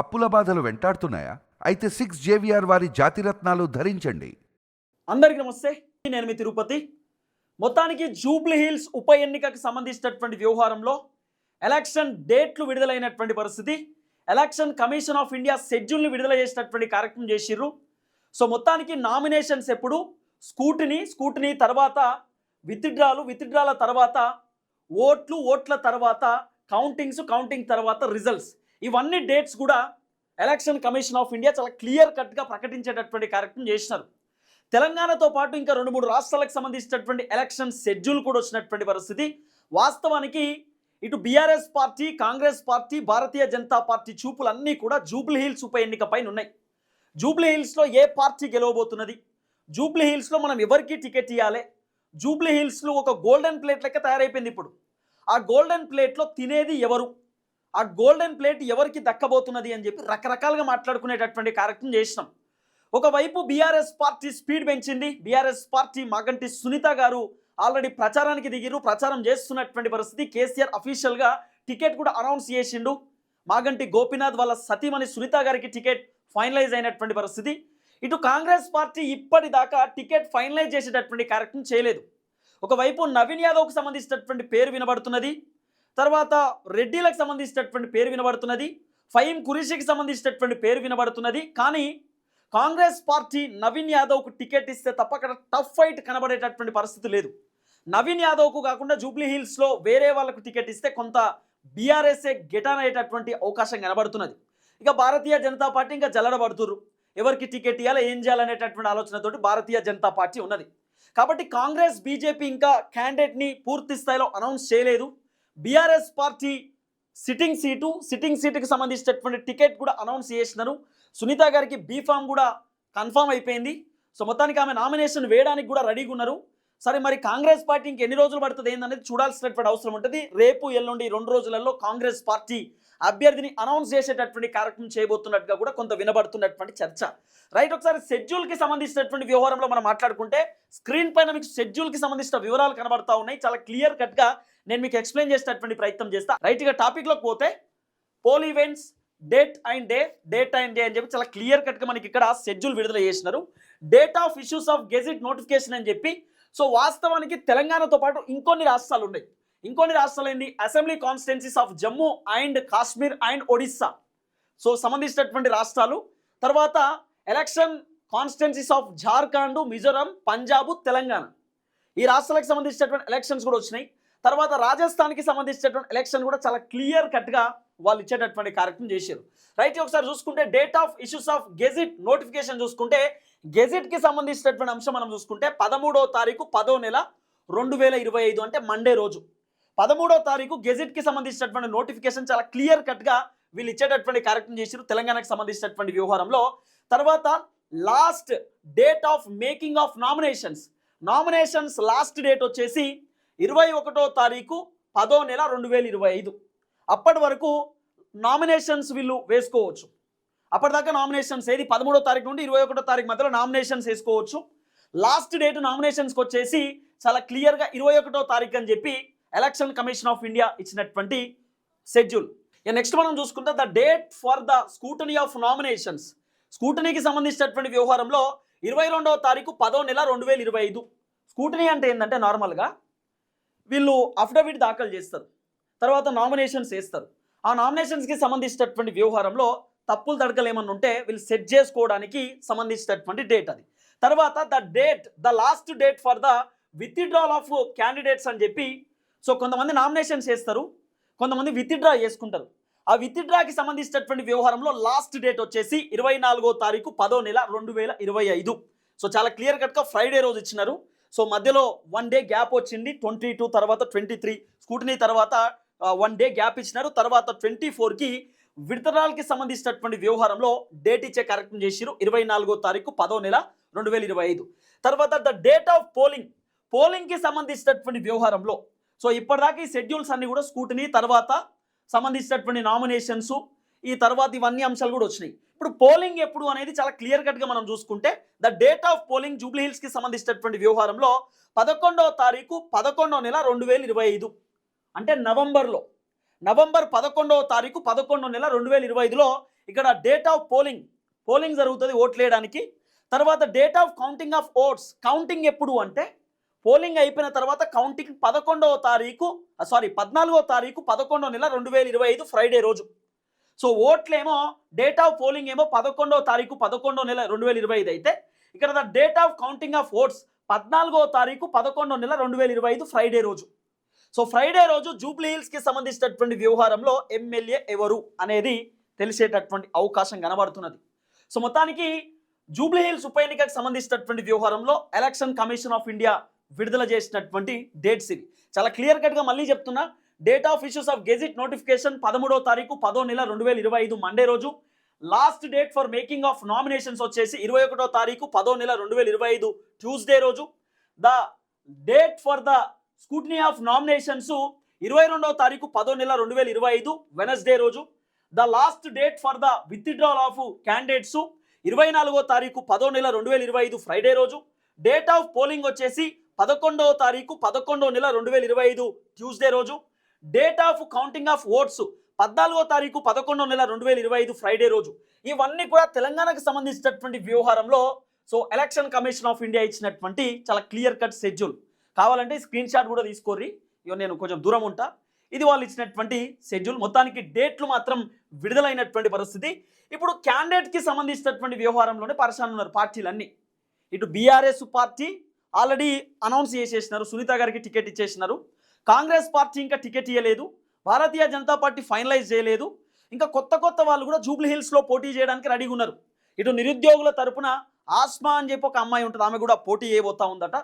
అప్పుల బాధలు వెంటాడుతున్నాయా? అయితే సిక్స్ జేవిఆర్ వారి జాతిరత్నాలు ధరించండి. అందరికీ నమస్తే. నేను మీ తిరుపతి. మొత్తానికి జూబ్లీ హిల్స్ ఉప ఎన్నికకు సంబంధించినటువంటి వ్యవహారంలో ఎలక్షన్ డేట్లు విడుదలైనటువంటి పరిస్థితి ఎలక్షన్ కమిషన్ ఆఫ్ ఇండియా షెడ్యూల్ని విడుదల చేసినటువంటి కార్యక్రమం చేసిర్రు. సో మొత్తానికి నామినేషన్స్ ఎప్పుడు? స్కూటిని స్కూటిని తర్వాత విత్డ్రాలు విత్డ్రాల తర్వాత ఓట్లు ఓట్ల తర్వాత కౌంటింగ్స్ కౌంటింగ్ తర్వాత రిజల్ట్స్. ఇవన్నీ డేట్స్ కూడా ఎలక్షన్ కమిషన్ ఆఫ్ ఇండియా చాలా క్లియర్ కట్గా ప్రకటించేటటువంటి కార్యక్రమం చేసినారు. తెలంగాణతో పాటు ఇంకా రెండు మూడు రాష్ట్రాలకు సంబంధించినటువంటి ఎలక్షన్ షెడ్యూల్ కూడా వచ్చినటువంటి పరిస్థితి. వాస్తవానికి ఇటు BRS party Congress party Bharatiya Janata party చూపులన్నీ కూడా జూబ్లీ హిల్స్ ఉప ఎన్నిక పైన ఉన్నాయి. జూబ్లీ హిల్స్లో ఏ పార్టీ గెలవబోతున్నది? జూబ్లీ హిల్స్లో మనం ఎవరికి టికెట్ ఇవ్వాలి జూబ్లీ హిల్స్లో ఒక గోల్డెన్ ప్లేట్ లెక్క తయారైపోయింది ఇప్పుడు. ఆ గోల్డెన్ ప్లేట్లో తినేది ఎవరు? ఆ గోల్డెన్ ప్లేట్ ఎవరికి దక్కబోతున్నది అని చెప్పి రకరకాలుగా మాట్లాడుకునేటటువంటి కార్యక్రమం చేసినాం. ఒకవైపు బీఆర్ఎస్ పార్టీ స్పీడ్ పెంచింది. బీఆర్ఎస్ పార్టీ మాగంటి సునీత గారు ఆల్రెడీ ప్రచారానికి దిగిరు ప్రచారం చేస్తున్నటువంటి పరిస్థితి. కేసీఆర్ అఫీషియల్గా టికెట్ కూడా అనౌన్స్ చేసిండు. మాగంటి గోపీనాథ్ వాళ్ళ సతీమణి సునీత గారికి టికెట్ ఫైనలైజ్ అయినటువంటి పరిస్థితి. ఇటు కాంగ్రెస్ పార్టీ ఇప్పటిదాకా టికెట్ ఫైనలైజ్ చేసేటటువంటి కార్యక్రమం చేయలేదు. ఒకవైపు నవీన్ యాదవ్కు సంబంధించినటువంటి పేరు వినబడుతున్నది. తర్వాత రెడ్డిలకు సంబంధించినటువంటి పేరు వినబడుతున్నది ఫైమ్ కురీషికి సంబంధించినటువంటి పేరు వినబడుతున్నది. కానీ కాంగ్రెస్ పార్టీ నవీన్ యాదవ్కు టికెట్ ఇస్తే తప్ప అక్కడ టఫ్ ఫైట్ కనబడేటటువంటి పరిస్థితి లేదు. నవీన్ యాదవ్కు కాకుండా జూబ్లీ హిల్స్లో వేరే వాళ్ళకు టికెట్ ఇస్తే కొంత బీఆర్ఎస్ఏ గెటాన్ అయ్యేటటువంటి అవకాశం కనబడుతున్నది. ఇక భారతీయ జనతా పార్టీ ఇంకా జల్లడబడుతుర్రు. ఎవరికి టికెట్ ఇవ్వాలో ఏం చేయాలనేటటువంటి ఆలోచనతోటి భారతీయ జనతా పార్టీ ఉన్నది. కాబట్టి కాంగ్రెస్ బీజేపీ ఇంకా క్యాండిడేట్ని పూర్తి స్థాయిలో అనౌన్స్ చేయలేదు. BRS party sitting seat sitting సీటుకి సంబంధించినటువంటి టికెట్ కూడా అనౌన్స్ చేసినారు. సునీత గారికి బీఫామ్ కూడా కన్ఫామ్ అయిపోయింది. సో మొత్తానికి ఆమె నామినేషన్ వేయడానికి కూడా రెడీగా ఉన్నారు. సరే మరి కాంగ్రెస్ పార్టీ ఇంక ఎన్ని రోజులు పడుతుంది ఏందనేది చూడాల్సినటువంటి అవసరం ఉంటుంది. రేపు ఎల్లుండి రెండు రోజులలో కాంగ్రెస్ పార్టీ అభ్యర్థిని అనౌన్స్ చేసేటటువంటి కార్యక్రమం చేయబోతున్నట్టుగా కూడా కొంత వినబడుతున్నటువంటి చర్చ. రైట్ ఒకసారి షెడ్యూల్కి సంబంధించినటువంటి వ్యవహారంలో మనం మాట్లాడుకుంటే స్క్రీన్ పైన మీకు షెడ్యూల్కి సంబంధించిన వివరాలు కనబడతా ఉన్నాయి. చాలా క్లియర్ కట్గా నేను మీకు ఎక్స్ప్లెయిన్ చేసేటటువంటి ప్రయత్నం చేస్తా. రైట్గా టాపిక్లోకి పోతే poll events date and day date and day అని చెప్పి చాలా క్లియర్ కట్గా మనకి ఇక్కడ షెడ్యూల్ విడుదల చేసినారు. Date of issues of gazette notification అని చెప్పి సో వాస్తవానికి తెలంగాణతో పాటు ఇంకొన్ని రాష్ట్రాలు ఉన్నాయి. ఇంకొన్ని రాష్ట్రాలు ఏంటి? Assembly constituencies of Jammu and Kashmir and Odisha so సంబంధించినటువంటి రాష్ట్రాలు. తర్వాత election constituencies of Jharkhand Mizoram Punjab Telangana ఈ రాష్ట్రాలకు సంబంధించినటువంటి ఎలక్షన్స్ కూడా వచ్చినాయి. తర్వాత రాజస్థాన్కి సంబంధించినటువంటి ఎలక్షన్ కూడా చాలా క్లియర్ కట్గా వాళ్ళు ఇచ్చేటటువంటి కార్యక్రమం చేశారు. రైట్ ఒకసారి చూసుకుంటే date of issues of gazette notification చూసుకుంటే గెజిట్కి సంబంధించినటువంటి అంశం మనం చూసుకుంటే పదమూడో తారీఖు పదో నెల రెండు వేల ఇరవై ఐదు అంటే మండే రోజు. పదమూడో తారీఖు గెజిట్కి సంబంధించినటువంటి నోటిఫికేషన్ చాలా క్లియర్ కట్గా వీళ్ళు ఇచ్చేటటువంటి కార్యక్రమం చేశారు. తెలంగాణకు సంబంధించినటువంటి వ్యవహారంలో. తర్వాత last date of making of nominations nominations last date వచ్చేసి ఇరవై ఒకటో తారీఖు పదో నెల రెండు వేల ఇరవై ఐదు. అప్పటి వరకు నామినేషన్స్ వీళ్ళు వేసుకోవచ్చు. అప్పటిదాకా నామినేషన్స్ ఏది? పదమూడో తారీఖు నుండి ఇరవై ఒకటో తారీఖు మధ్యలో నామినేషన్స్ వేసుకోవచ్చు. లాస్ట్ డేట్ నామినేషన్స్కి వచ్చేసి చాలా క్లియర్గా ఇరవై ఒకటో తారీఖు అని చెప్పి ఎలక్షన్ కమిషన్ ఆఫ్ ఇండియా ఇచ్చినటువంటి షెడ్యూల్. ఇక నెక్స్ట్ మనం చూసుకుంటే the date for the scrutiny of nominations. స్కూటనీకి సంబంధించినటువంటి వ్యవహారంలో ఇరవై రెండవ తారీఖు పదో నెల రెండు వేల ఇరవై ఐదు. స్కూటనీ అంటే ఏంటంటే నార్మల్గా వీళ్ళు అఫిడవిట్ దాఖలు చేస్తారు. తర్వాత నామినేషన్స్ వేస్తారు. ఆ నామినేషన్స్కి సంబంధించినటువంటి వ్యవహారంలో తప్పులు తడకలు ఏమన్నా ఉంటే వీళ్ళు సెట్ చేసుకోవడానికి సంబంధించినటువంటి డేట్ అది. తర్వాత the date the last date for the withdrawal of candidates అని చెప్పి సో కొంతమంది నామినేషన్స్ వేస్తారు కొంతమంది విత్డ్రా చేసుకుంటారు. ఆ విత్డ్రాకి సంబంధించినటువంటి వ్యవహారంలో లాస్ట్ డేట్ వచ్చేసి ఇరవై నాలుగో తారీఖు పదో నెల రెండు వేల ఇరవై ఐదు. సో చాలా క్లియర్ కట్గా ఫ్రైడే రోజు ఇచ్చినారు. సో మధ్యలో వన్ డే గ్యాప్ వచ్చింది ట్వంటీ టూ తర్వాత ట్వంటీ త్రీ స్కూటనీ తర్వాత వన్ డే గ్యాప్ ఇచ్చినారు. తర్వాత ట్వంటీ ఫోర్కి విడతరాలకి సంబంధించినటువంటి వ్యవహారంలో డేట్ ఇచ్చే కార్యక్రమం చేసిరు ఇరవై నాలుగో తారీఖు పదో నెల రెండు వేల ఇరవై ఐదు. తర్వాత ద డేట్ ఆఫ్ పోలింగ్ పోలింగ్కి సంబంధించినటువంటి వ్యవహారంలో సో ఇప్పటిదాకా ఈ షెడ్యూల్స్ అన్ని కూడా స్కూటనీ తర్వాత సంబంధించినటువంటి నామినేషన్స్ ఈ తర్వాత ఇవన్నీ అంశాలు కూడా వచ్చినాయి. ఇప్పుడు పోలింగ్ ఎప్పుడు అనేది చాలా క్లియర్ కట్గా మనం చూసుకుంటే the date of polling Jubilee హిల్స్కి సంబంధించినటువంటి వ్యవహారంలో పదకొండవ తారీఖు పదకొండవ నెల రెండు వేల ఇరవై ఐదు. అంటే నవంబర్లో నవంబర్ పదకొండవ తారీఖు పదకొండవ నెల రెండు వేల ఇరవై ఐదులో ఇక్కడ డేట్ ఆఫ్ పోలింగ్ పోలింగ్ జరుగుతుంది ఓట్లు వేయడానికి తర్వాత date of counting of votes counting ఎప్పుడు అంటే పోలింగ్ అయిపోయిన తర్వాత కౌంటింగ్ పదకొండవ తారీఖు సారీ పద్నాలుగో తారీఖు పదకొండవ నెల రెండు వేల ఇరవై ఐదు ఫ్రైడే రోజు. సో ఓట్లేమో డేట్ ఆఫ్ పోలింగ్ ఏమో పదకొండవ తారీఖు పదకొండో నెల రెండు వేల ఇరవై ఐదు అయితే ఇక్కడ the date of counting of votes పద్నాలుగో తారీఖు పదకొండో నెల రెండు వేల ఇరవై ఐదు ఫ్రైడే రోజు. సో ఫ్రైడే రోజు జూబ్లీ హిల్స్కి సంబంధించినటువంటి వ్యవహారంలో ఎమ్మెల్యే ఎవరు అనేది తెలిసేటటువంటి అవకాశం కనబడుతున్నది. సో మొత్తానికి జూబ్లీ హిల్స్ ఉప ఎన్నికకు సంబంధించినటువంటి వ్యవహారంలో ఎలక్షన్ కమిషన్ ఆఫ్ ఇండియా విడుదల చేసినటువంటి డేట్స్ ఇవి. చాలా క్లియర్ కట్గా మళ్ళీ చెప్తున్నా date of issues of gazette notification పదమూడో తారీఖు పదో నెల రెండు వేల ఇరవై ఐదు మండే రోజు. Last date for making of nominations వచ్చేసి ఇరవై ఒకటో తారీఖు పదో నెల రెండు వేల ఇరవై ఐదు ట్యూస్డే రోజు. The date for the scrutiny of nominations ఇరవై రెండవ తారీఖు పదో నెల రెండు వేల ఇరవై ఐదు వెనస్డే రోజు. The last date for the withdrawal of candidates ఇరవై నాలుగో తారీఖు పదో నెల రెండు వేల ఇరవై ఐదు ఫ్రైడే రోజు. డేట్ ఆఫ్ పోలింగ్ వచ్చేసి పదకొండవ తారీఖు పదకొండవ నెల రెండు వేల ఇరవై ఐదు ట్యూస్డే రోజు. Date of counting of votes పద్నాలుగో తారీఖు పదకొండవ నెల రెండు వేల ఇరవై ఐదు ఫ్రైడే రోజు. ఇవన్నీ కూడా తెలంగాణకు సంబంధించినటువంటి వ్యవహారంలో so election commission of India ఇచ్చినటువంటి చాలా క్లియర్ కట్ షెడ్యూల్ కావాలంటే స్క్రీన్ షాట్ కూడా తీసుకోర్రి. ఇక నేను కొంచెం దూరం ఉంటా. ఇది వాళ్ళు ఇచ్చినటువంటి షెడ్యూల్ మొత్తానికి డేట్లు మాత్రం విడుదలైనటువంటి పరిస్థితి. ఇప్పుడు క్యాండిడేట్కి సంబంధించినటువంటి వ్యవహారంలోనే పరిశాన్ ఉన్నారు పార్టీలన్నీ. ఇటు బీఆర్ఎస్ పార్టీ ఆల్రెడీ అనౌన్స్ చేసేసినారు. సునీత గారికి టికెట్ ఇచ్చేసినారు. కాంగ్రెస్ పార్టీ ఇంకా టికెట్ ఇవ్వలేదు భారతీయ జనతా పార్టీ ఫైనలైజ్ చేయలేదు ఇంకా కొత్త కొత్త వాళ్ళు కూడా జూబ్లీ హిల్స్లో పోటీ చేయడానికి రెడీగా ఉన్నారు. ఇటు నిరుద్యోగుల తరపున ఆస్మా అని చెప్పి ఒక అమ్మాయి ఉంటుంది ఆమె కూడా పోటీ చేయబోతా ఉందట.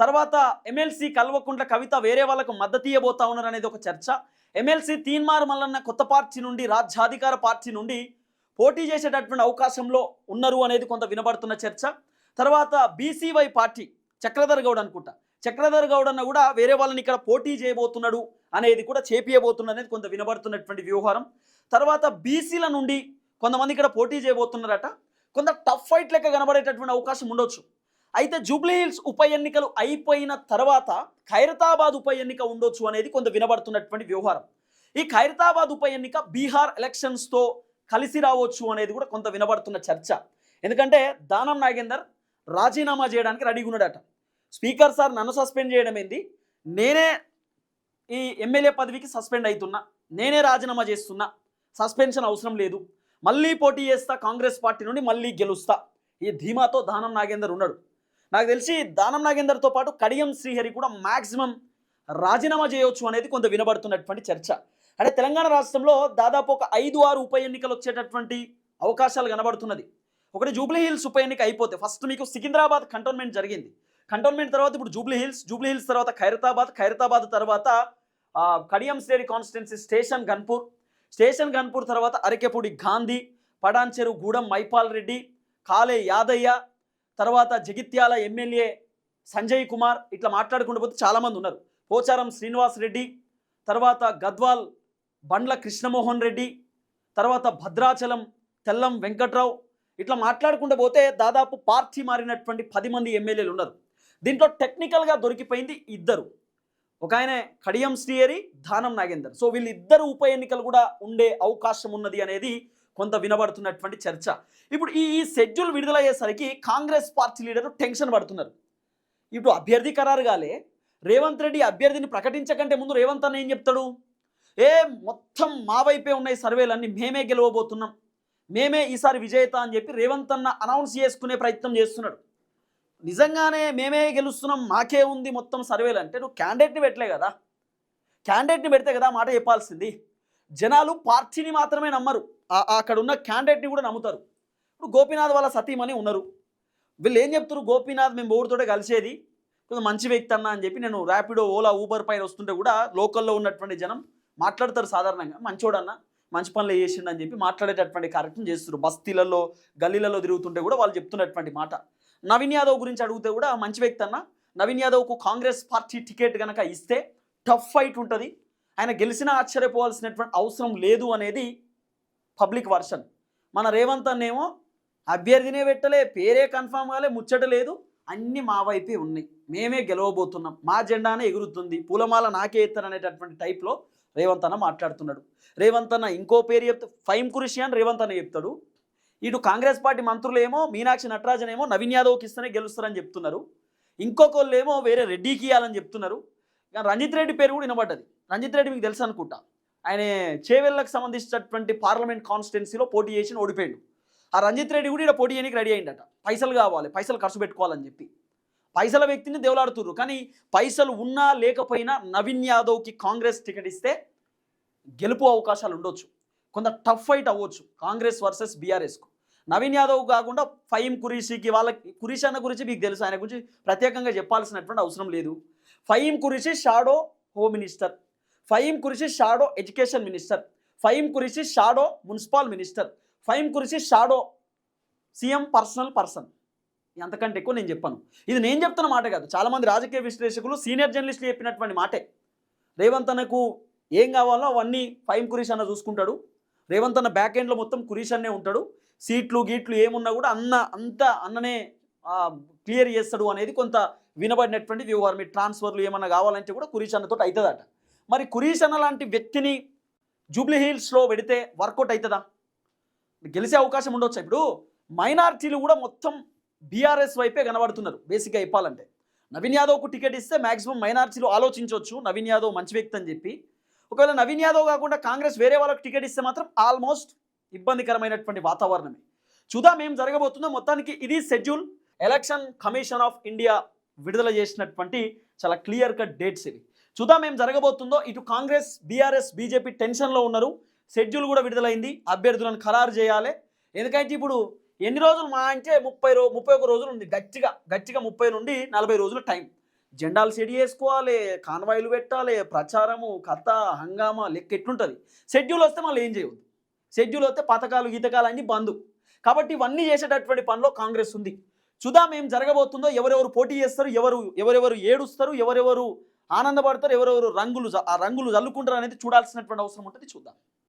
తర్వాత ఎమ్మెల్సీ కల్వకుంట్ల కవిత వేరే వాళ్ళకు మద్దతు ఇవ్వబోతా ఉన్నారు అనేది ఒక చర్చ. ఎమ్మెల్సీ తీన్మార్ మల్లన్న కొత్త పార్టీ నుండి రాజ్యాధికార పార్టీ నుండి పోటీ చేసేటటువంటి అవకాశంలో ఉన్నారు అనేది కొంత వినబడుతున్న చర్చ. తర్వాత బీసీవై పార్టీ చక్రధర్ గౌడ్ అనుకుంటా. చక్రధర్ గౌడ్ అన్న కూడా వేరే వాళ్ళని ఇక్కడ పోటీ చేయబోతున్నాడు అనేది కూడా చేపియబోతున్నది అనేది కొంత వినబడుతున్నటువంటి వ్యవహారం తర్వాత బీసీల నుండి కొంతమంది ఇక్కడ పోటీ చేయబోతున్నారట. కొంత టఫ్ ఫైట్ లెక్క కనబడేటటువంటి అవకాశం ఉండొచ్చు. అయితే జూబ్లీహిల్స్ ఉప ఎన్నికలు అయిపోయిన తర్వాత ఖైరతాబాద్ ఉప ఎన్నిక ఉండొచ్చు అనేది కొంత వినబడుతున్నటువంటి వ్యవహారం ఈ ఖైరతాబాద్ ఉప ఎన్నిక బీహార్ ఎలక్షన్స్తో కలిసి రావచ్చు అనేది కూడా కొంత వినబడుతున్న చర్చ. ఎందుకంటే దానం నాగేందర్ రాజీనామా చేయడానికి రెడీగా ఉన్నాడట. స్పీకర్ సార్ నన్ను సస్పెండ్ చేయడం ఏంది? నేనే ఈ ఎమ్మెల్యే పదవికి సస్పెండ్ అవుతున్నా నేనే రాజీనామా చేస్తున్నా సస్పెన్షన్ అవసరం లేదు. మళ్ళీ పోటీ చేస్తా కాంగ్రెస్ పార్టీ నుండి మళ్ళీ గెలుస్తా. ఈ ధీమాతో దానం నాగేందర్ ఉన్నాడు. నాకు తెలిసి దానం నాగేందర్తో పాటు కడియం శ్రీహరి కూడా మాక్సిమం రాజీనామా చేయవచ్చు అనేది కొంత వినబడుతున్నటువంటి చర్చ. అంటే తెలంగాణ రాష్ట్రంలో దాదాపు ఒక ఐదు ఆరు ఉప ఎన్నికలు వచ్చేటటువంటి అవకాశాలు కనబడుతున్నది. ఒకటి జూబ్లీ హిల్స్ ఉప ఎన్నిక అయిపోతే ఫస్ట్ మీకు సికింద్రాబాద్ కంటోన్మెంట్ జరిగింది. కంటోన్మెంట్ తర్వాత ఇప్పుడు జూబ్లీ హిల్స్ జూబ్లీ హిల్స్ తర్వాత ఖైరతాబాద్ ఖైరతాబాద్ తర్వాత కడియం శ్రేణి కాన్స్టిట్యున్సీ స్టేషన్ గన్పూర్. స్టేషన్ గన్పూర్ తర్వాత అరకెపూడి గాంధీ పడాన్చెరు గూడెం మైపాల్ రెడ్డి కాలే యాదయ్య తర్వాత జగిత్యాల ఎమ్మెల్యే సంజయ్ కుమార్ ఇట్లా మాట్లాడుకుంటూ పోతే చాలామంది ఉన్నారు. పోచారం శ్రీనివాస్ రెడ్డి తర్వాత గద్వాల్ బండ్ల కృష్ణమోహన్ రెడ్డి తర్వాత భద్రాచలం తెల్లం వెంకట్రావు ఇట్లా మాట్లాడుకుంటూ పోతే దాదాపు పార్టీ మారినటువంటి పది మంది ఎమ్మెల్యేలు ఉన్నారు. దీంట్లో టెక్నికల్గా దొరికిపోయింది ఇద్దరు. ఒక ఆయన కడియం శ్రీహరి ధానం నాగేందర్. సో వీళ్ళిద్దరు ఉప ఎన్నికలు కూడా ఉండే అవకాశం ఉన్నది అనేది కొంత వినబడుతున్నటువంటి చర్చ. ఇప్పుడు ఈ ఈ షెడ్యూల్ విడుదలయ్యేసరికి కాంగ్రెస్ పార్టీ లీడర్లు టెన్షన్ పడుతున్నారు. ఇప్పుడు అభ్యర్థి ఖరారు కాలే. రేవంత్ రెడ్డి అభ్యర్థిని ప్రకటించకంటే ముందు రేవంత్ అన్న ఏం చెప్తాడు? ఏ మొత్తం మా వైపే ఉన్నాయి సర్వేలన్నీ మేమే గెలవబోతున్నాం. మేమే ఈసారి విజేత అని చెప్పి రేవంత్ అన్న అనౌన్స్ చేసుకునే ప్రయత్నం చేస్తున్నాడు. నిజంగానే మేమే గెలుస్తున్నాం మాకే ఉంది మొత్తం సర్వేలు అంటే నువ్వు క్యాండిడేట్ని పెట్టలే కదా. క్యాండిడేట్ని పెడితే కదా మాట చెప్పాల్సింది. జనాలు పార్టీని మాత్రమే నమ్మరు. అక్కడ ఉన్న క్యాండిడేట్ని కూడా నమ్ముతారు. ఇప్పుడు గోపీనాథ్ వాళ్ళ సతీమని ఉన్నారు. వీళ్ళు ఏం చెప్తారు గోపీనాథ్ మేము ఓడితోటే కలిసేది. కొంచెం మంచి వ్యక్తి అన్న అని చెప్పి నేను ర్యాపిడో ఓలా ఊబర్ పైన వస్తుంటే కూడా లోకల్లో ఉన్నటువంటి జనం మాట్లాడతారు సాధారణంగా. మంచోడన్న మంచి పనులు చేసిండని చెప్పి మాట్లాడేటటువంటి కార్యక్రమం చేస్తారు బస్తీలలో గల్లీలలో తిరుగుతుంటే కూడా వాళ్ళు చెప్తున్నటువంటి మాట. నవీన్ యాదవ్ గురించి అడిగితే కూడా మంచి వ్యక్తి అన్న. నవీన్ యాదవ్కు కాంగ్రెస్ పార్టీ టికెట్ కనుక ఇస్తే టఫ్ ఫైట్ ఉంటుంది. ఆయన గెలిచినా ఆశ్చర్యపోవాల్సినటువంటి అవసరం లేదు అనేది పబ్లిక్ వర్షన్. మన రేవంత్ అన్నేమో అభ్యర్థినే పెట్టలే పేరే కన్ఫామ్ కాలే ముచ్చట లేదు. అన్నీ మా వైపే ఉన్నాయి. మేమే గెలవబోతున్నాం. మా జెండానే ఎగురుతుంది. పూలమాల నాకే ఎత్తారు అనేటటువంటి టైప్లో రేవంత్ అన్న మాట్లాడుతున్నాడు. రేవంత్ అన్న ఇంకో పేరు చెప్తే ఫైమ్ కురిషి అని రేవంత్ అన్న చెప్తాడు. ఇటు కాంగ్రెస్ పార్టీ మంత్రులేమో మీనాక్షి నటరాజన్ ఏమో నవీన్ యాదవ్కి ఇస్తేనే గెలుస్తారని చెప్తున్నారు. ఇంకొకళ్ళు ఏమో వేరే రెడ్డికి ఇవ్వాలని చెప్తున్నారు. రంజిత్ రెడ్డి పేరు కూడా వినబడ్డది. రంజిత్ రెడ్డి మీకు తెలుసు అనుకుంటా. ఆయన చేవెళ్ళకు సంబంధించినటువంటి పార్లమెంట్ కాన్స్టిట్యున్సీలో పోటీ చేసి ఓడిపోయాడు. ఆ రంజిత్ రెడ్డి కూడా ఇక్కడ పోటీ చేయడానికి రెడీ అయిందట పైసలు కావాలి పైసలు ఖర్చు పెట్టుకోవాలని చెప్పి. పైసల వ్యక్తిని దేవులాడుతుర్రు కానీ పైసలు ఉన్నా లేకపోయినా నవీన్ యాదవ్కి కాంగ్రెస్ టికెట్ ఇస్తే గెలుపు అవకాశాలు ఉండొచ్చు. కొంత టఫ్ ఫైట్ అవ్వచ్చు. కాంగ్రెస్ వర్సెస్ బీఆర్ఎస్కు. నవీన్ యాదవ్ కాకుండా ఫైమ్ కురీషికి వాళ్ళకి కురీష్ అన్న గురించి మీకు తెలుసు. ఆయన గురించి ప్రత్యేకంగా చెప్పాల్సినటువంటి అవసరం లేదు. Faheem Qureshi shadow home minister. Faheem Qureshi shadow education minister. Faheem Qureshi shadow municipal minister. Faheem Qureshi shadow CM personal person. అంతకంటే ఎక్కువ నేను చెప్పాను. ఇది నేను చెప్తున్న మాట కాదు. చాలామంది రాజకీయ విశ్లేషకులు సీనియర్ జర్నలిస్టులు చెప్పినటువంటి మాటే. రేవంత్ అన్నకు ఏం కావాలో అవన్నీ ఫైమ్ కురీష్ అన్న చూసుకుంటాడు. రేవంత్ అన్న బ్యాక్ ఎండ్లో మొత్తం కురీష్ అన్నే ఉంటాడు. సీట్లు గీట్లు ఏమున్నా కూడా అన్న అంత అన్ననే క్లియర్ చేస్తాడు అనేది కొంత వినబడినటువంటి వ్యవహారం మీ ట్రాన్స్ఫర్లు ఏమన్నా కావాలంటే కూడా కురీష్ అన్నతో అవుతుందట మరి కురీష్ అన్న లాంటి వ్యక్తిని జూబ్లీ హిల్స్లో పెడితే వర్కౌట్ అవుతుందా గెలిచే అవకాశం ఉండొచ్చు? ఇప్పుడు మైనార్టీలు కూడా మొత్తం బీఆర్ఎస్ వైపే కనబడుతున్నారు బేసిక్గా చెప్పాలంటే. నవీన్ యాదవ్కు టికెట్ ఇస్తే మాక్సిమం మైనార్టీలు ఆలోచించవచ్చు. నవీన్ యాదవ్ మంచి వ్యక్తి అని చెప్పి. ఒకవేళ నవీన్ యాదవ్ కాకుండా కాంగ్రెస్ వేరే వాళ్ళకి టికెట్ ఇస్తే మాత్రం ఆల్మోస్ట్ ఇబ్బందికరమైనటువంటి వాతావరణమే. చూద్దాం ఏం జరగబోతుందో. మొత్తానికి ఇది schedule. Election commission of India విడుదల చేసినటువంటి చాలా క్లియర్ కట్ డేట్స్ ఇవి. చూద్దాం ఏం జరగబోతుందో. ఇటు కాంగ్రెస్ బీఆర్ఎస్ బీజేపీ టెన్షన్లో ఉన్నారు. షెడ్యూల్ కూడా విడుదలైంది. అభ్యర్థులను ఖరారు చేయాలి. ఎందుకంటే ఇప్పుడు ఎన్ని రోజులు మా అంటే ముప్పై రో ముప్పై ఒక రోజులు ఉంది. గట్టిగా గట్టిగా ముప్పై నుండి నలభై రోజులు టైం. జెండాలు సెడి చేసుకోవాలి కాన్వాయిలు పెట్టాలి ప్రచారము కథ హంగామా లెక్క ఎట్లుంటుంది. షెడ్యూల్ వస్తే మళ్ళీ ఏం చేయవద్దు షెడ్యూల్ వస్తే పథకాలు గీతకాలు అన్నీ బంద్. కాబట్టి ఇవన్నీ చేసేటటువంటి పనిలో కాంగ్రెస్ ఉంది. చూద్దాం ఏం జరగబోతుందో ఎవరెవరు పోటీ చేస్తారు ఎవరు ఎవరెవరు ఏడుస్తారు ఎవరెవరు ఆనందపడతారు ఎవరెవరు రంగులు ఆ రంగులు చల్లుకుంటారు అనేది చూడాల్సినటువంటి అవసరం ఉంటుంది చూద్దాం.